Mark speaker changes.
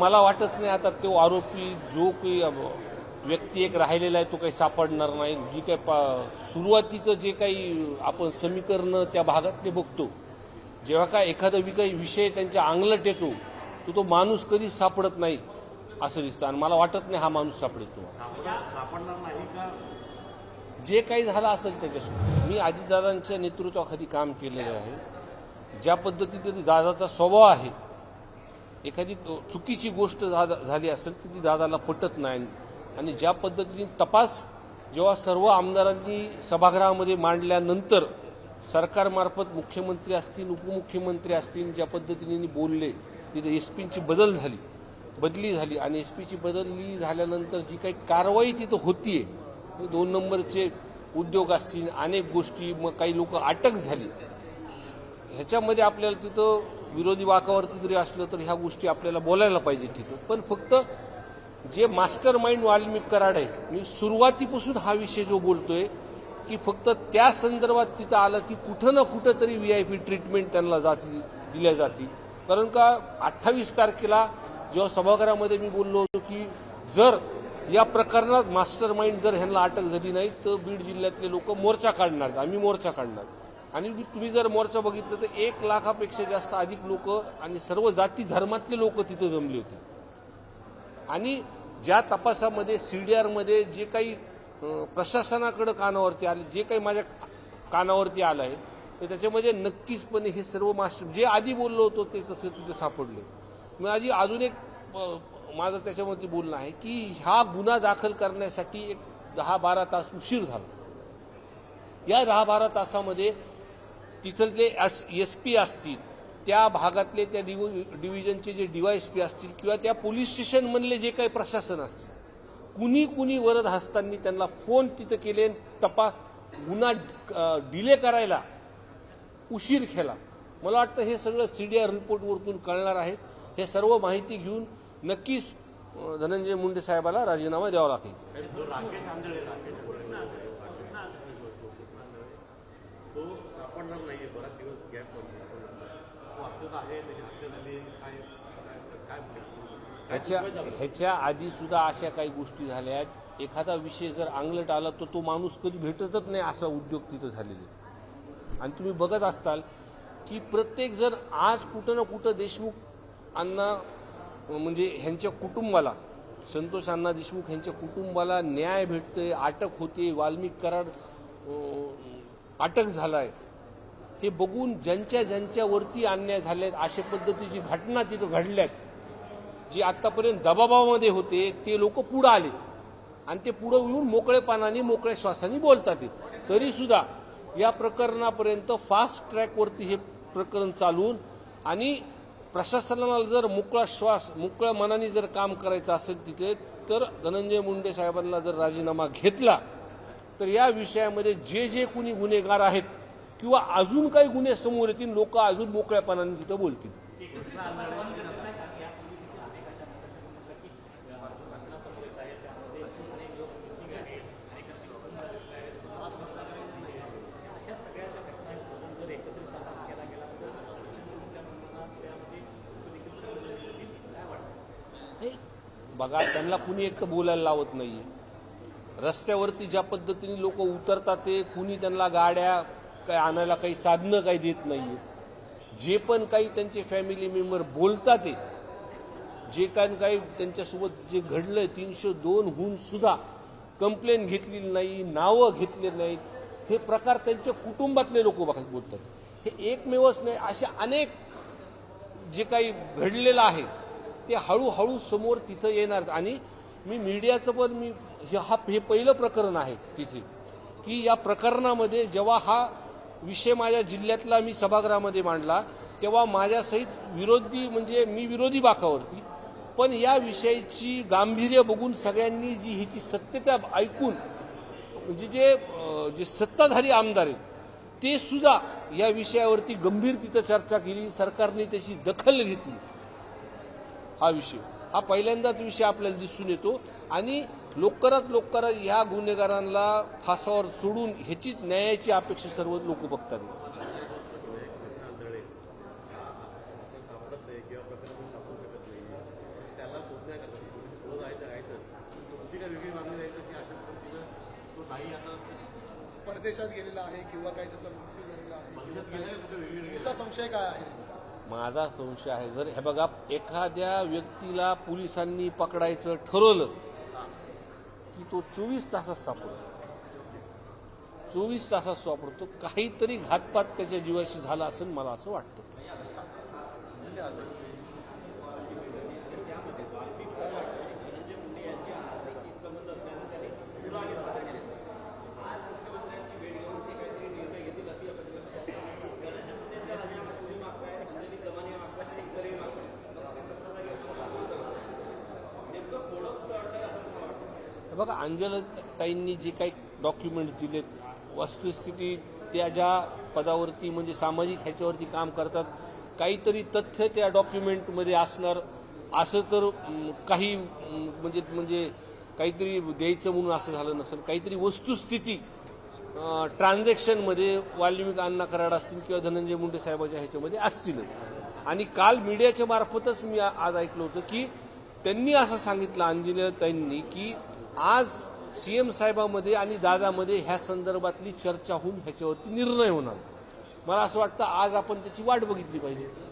Speaker 1: मला वाटत नाही आता तो आरोपी जो काही व्यक्ती एक राहिलेला आहे तो काही सापडणार नाही. जी काही पा- सुरुवातीचं जे काही आपण समीकरण त्या भागातले बघतो जेव्हा काय एखादा काही विषय त्यांच्या अंगलट येतो तो तो माणूस कधीच सापडत नाही असं दिसतं. आणि मला वाटत नाही हा माणूस सापडेल तुम्हाला
Speaker 2: सापडणार नाही का?
Speaker 1: जे काही झालं असेल त्याच्यासोबत मी अजितदादांच्या नेतृत्वाखाली काम केलेलं आहे. ज्या पद्धतीने दादाचा स्वभाव आहे एखादी चुकीची गोष्ट झाली असेल तर ती दादाला पटत नाही. आणि ज्या पद्धतीने तपास जेव्हा सर्व आमदारांनी सभागृहामध्ये मांडल्यानंतर सरकारमार्फत मुख्यमंत्री असतील उपमुख्यमंत्री असतील ज्या पद्धतीने बोलले तिथे एस पींची बदल झाली बदली झाली आणि एस पीची बदली झाल्यानंतर जी काही कारवाई तिथं होतीये दोन नंबरचे उद्योग असतील अनेक गोष्टी मग काही लोक अटक झाली. ह्याच्यामध्ये आपल्याला तिथं विरोधी वाकावरती जरी असलं तर ह्या गोष्टी आपल्याला बोलायला पाहिजे तिथं. पण फक्त जे मास्टर माइंड वाल्मिक कराड आहे मी सुरुवातीपासून हा विषय जो बोलतोय की फक्त त्या संदर्भात तिथं आलं की कुठं ना कुठं तरी व्ही आय पी ट्रीटमेंट त्यांना जाती दिल्या जाती. कारण का अठ्ठावीस तारखेला जेव्हा सभागृहामध्ये मी बोललो होतो की जर या प्रकरणात मास्टर माइंड जर ह्यांना अटक झाली नाही तर बीड जिल्ह्यातले लोक मोर्चा काढणार आम्ही मोर्चा काढणार. आणि तुम्ही जर मोर्चा बघितलं तर एक लाखापेक्षा जास्त अधिक लोक आणि सर्व जाती धर्मातले लोक तिथं जमले होते. आणि ज्या तपासामध्ये सीडीआरमध्ये जे काही प्रशासनाकडं प्रशासनाकडे कानावरती आले जे काही माझ्या कानावरती आलं आहे तर त्याच्यामध्ये नक्कीचपणे हे सर्व मास्टर जे आधी बोललो होतो ते तसे तिथे सापडले. मी आधी अजून एक माझं त्याच्यामध्ये बोलणं आहे की हा गुन्हा दाखल करण्यासाठी एक दहा बारा तास उशीर झाला. या दहा बारा तासामध्ये तिथले एस एस पी असतील त्या भागातले त्या डिव डिव्हिजनचे जे डी वाय एस पी असतील किंवा त्या पोलीस स्टेशनमधले जे काही प्रशासन असतील कुणी कुणी वरद हस्तांनी त्यांना फोन तिथं केले तपा गुन्हा डिले करायला उशीर केला. मला वाटतं हे सगळं सी डी आर रिपोर्टवरतून कळणार आहे. हे सर्व माहिती घेऊन नक्कीच धनंजय मुंडे साहेबाला राजीनामा द्यावा लागेल.
Speaker 2: तो सापडणार नाहीये बराच दिवस गॅप तो आहे त्याची हत्या झाली काय काय?
Speaker 1: ह्याच्या ह्याच्या आधी सुद्धा अशा काही गोष्टी झाल्या आहेत एखादा विषय जर अंगलट आला तर तो माणूस कधी भेटतच नाही असा उद्योग तिथं झालेले. आणि तुम्ही बघत असताल की प्रत्येक जण आज कुठं ना कुठं देशमुख अण्णा म्हणजे ह्यांच्या कुटुंबाला संतोष अण्णा देशमुख ह्यांच्या कुटुंबाला न्याय भेटतोय अटक होते वाल्मिक कराड अटक अटक झालाय. हे बघून ज्यांच्या ज्यांच्यावरती अन्याय झालेत अशा पद्धतीची घटना तिथं घडल्यात. जे आतापर्यंत दबावामध्ये होते ते लोक पुढं आले. आणि ते पुढं येऊन मोकळेपणाने मोकळ्या श्वासाने बोलतात. तरी सुद्धा या प्रकरणापर्यंत फास्ट ट्रॅकवरती हे प्रकरण चालून आणि प्रशासनाला जर मोकळा श्वास मोकळ्या मनाने जर काम करायचं असेल तिथे तर धनंजय मुंडे साहेबांना जर राजीनामा घेतला तर या विषयामध्ये जे जे कुणी गुन्हेगार आहेत किंवा अजून काही गुन्हे समोर येतील लोक अजून मोकळ्यापणाने तिथं बोलतील. बघा त्यांना कुणी एक बोलायला लावत नाहीये. रस्त्यावरती ज्या पद्धतीने लोक उतरतात ते कुणी त्यांना गाड्या काय आणायला काही साधनं काही देत नाहीये. जे पण काही त्यांचे फॅमिली मेंबर बोलतात ते जे काही काही त्यांच्यासोबत जे घडलंय तीनशे दोन हून सुद्धा कंप्लेन घेतलेली नाही नावं घेतली नाहीत हे प्रकार त्यांच्या कुटुंबातले लोक बोलतात. हे एकमेवच नाही असे अनेक जे काही घडलेलं आहे ते हळूहळू समोर तिथं येणार. आणि मी मीडियाचं पण मी हे हा हे पहिलं प्रकरण आहे तिथे. की या प्रकरणामध्ये जेव्हा हा विषय माझ्या जिल्ह्यातला मी सभागृहामध्ये मांडला तेव्हा माझ्यासहित विरोधी म्हणजे मी विरोधी बाकावरती. पण या विषयाची गांभीर्य बघून सगळ्यांनी जी ह्याची सत्यता ऐकून म्हणजे जे जे सत्ताधारी आमदार आहेत ते सुद्धा या विषयावरती गंभीर तिथं चर्चा केली सरकारने त्याची दखल घेतली. हा विषय. हा पहिल्यांदाच विषय आपल्याला दिसून येतो. आणि लवकरात लवकर या गुन्हेगारांना फासावर सोडून ह्याची न्यायाची अपेक्षा सर्व लोक बघतात.
Speaker 3: परदेशात गेलेला आहे किंवा संशय काय आहे
Speaker 1: माझा संशय आहे जर हे बघा एखाद्या व्यक्तीला पोलिसांनी पकडायचं ठरवलं तो चोवीस तासात सापडतो. चोवीस तासात सापडतो. काहीतरी घातपात त्याच्या जीवाशी झाला असेल मला असं वाटतं. हे बघा अंजलताईंनी जे काही डॉक्युमेंट्स दिलेत वस्तुस्थिती त्या ज्या पदावरती म्हणजे सामाजिक ह्याच्यावरती काम करतात काहीतरी तथ्य त्या डॉक्युमेंटमध्ये असणार असं तर काही म्हणजे म्हणजे काहीतरी द्यायचं म्हणून असं झालं नसेल काहीतरी वस्तुस्थिती ट्रान्झॅक्शनमध्ये वाल्मिक अण्णा कराड असतील किंवा धनंजय मुंडे साहेबाच्या ह्याच्यामध्ये असतीलच आणि काल मीडियाच्या मार्फतच मी आज ऐकलं होतं की त्यांनी असं सांगितलं अंजलताईंनी की आज सीएम साहेबामध्ये आणि दादामध्ये ह्या संदर्भातली चर्चा होऊन ह्याच्यावरती निर्णय होणार. मला असं वाटतं आज आपण त्याची वाट बघितली पाहिजे.